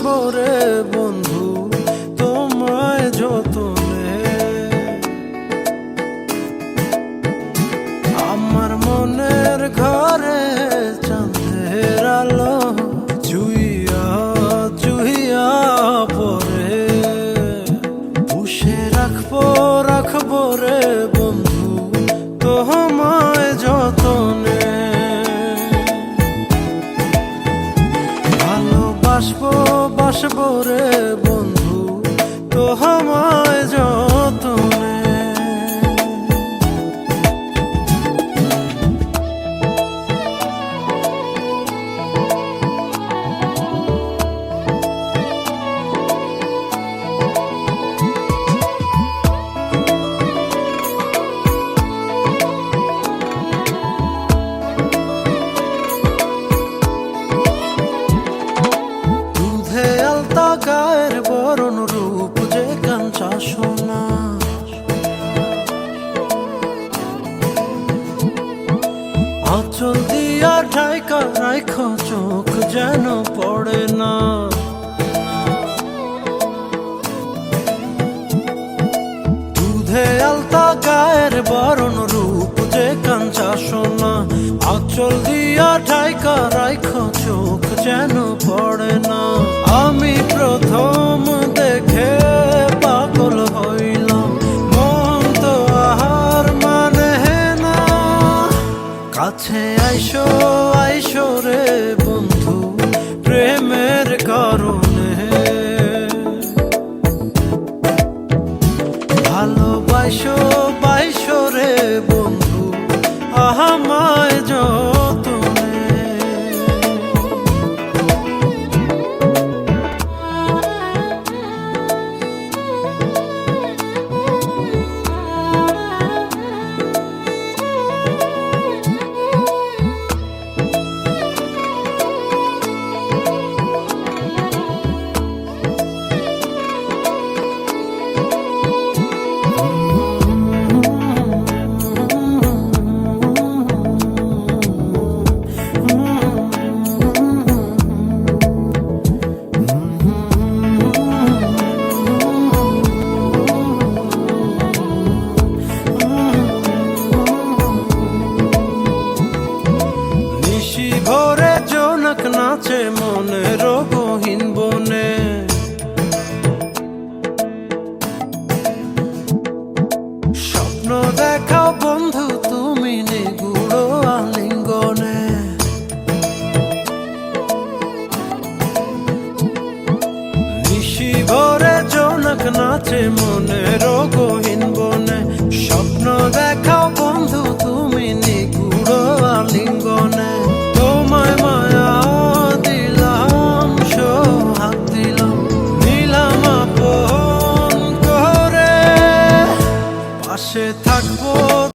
বাসবো রে বন্ধু, তোমায় যতনে। আমার মনের ঘরে চন্দ্রের আলো জুইয়া জুইয়া পরে পুষে রাখব বাসবো রে বন্ধু তোমায় যতনে দিয়া ঢাইকা রাইখ চোখ যেন পড়ে না। দুধে আলতা, গায়ের বরণ রূপ যে কাঞ্চা সোনা। আচল দিয়া ঢাইকা রাইখ চোখ যেন পড়ে না। আমি প্রথম কাছে আইসো আইসো রে বন্ধু প্রেমের কারণে। নাচে মনে রোহীন বনে। স্বপ্ন দেখাও বন্ধু, তুমি নিগুড়ো আলিঙ্গনে। নিশি ভরে জনক নাচে মনে, রোগহীন বনে। স্বপ্ন দেখাও